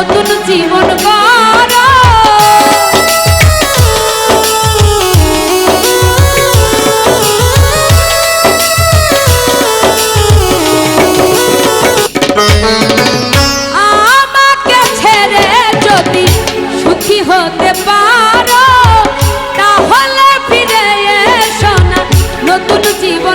নতুন জীবন গড়। হতে পারো তাহলে ফিরে এসো না নতুন জীবন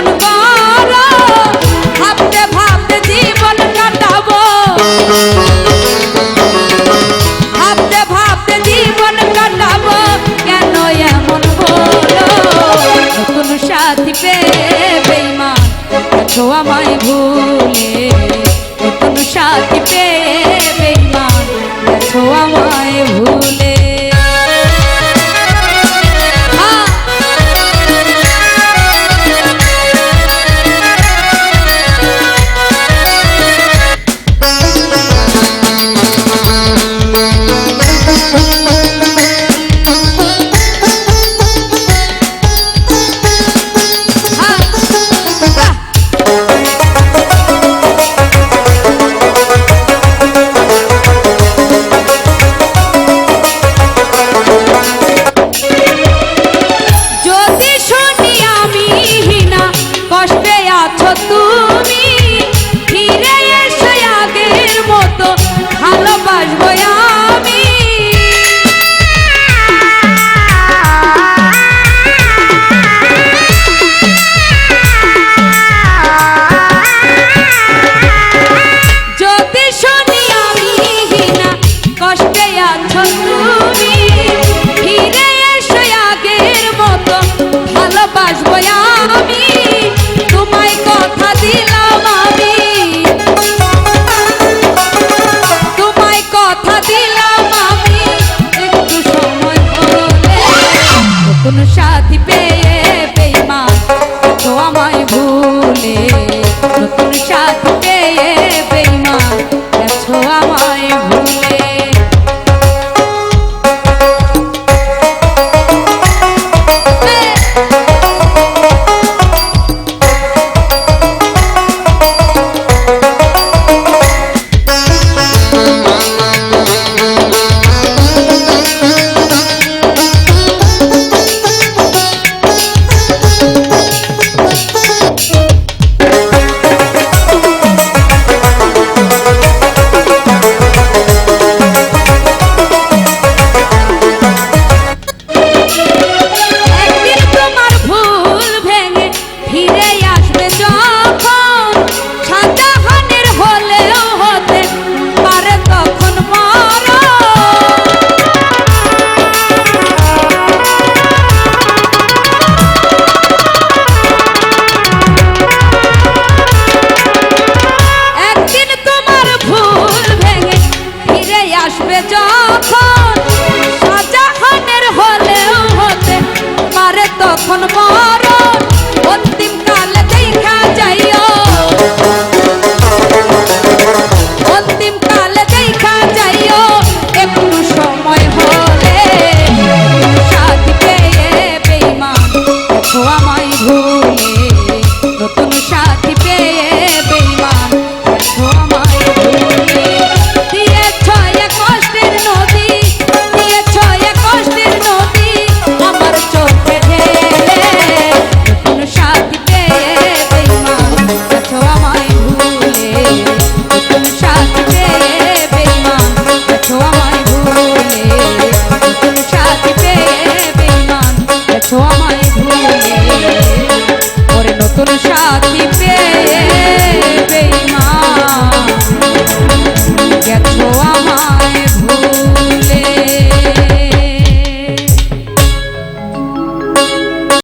কোনো সাথী পেয়ে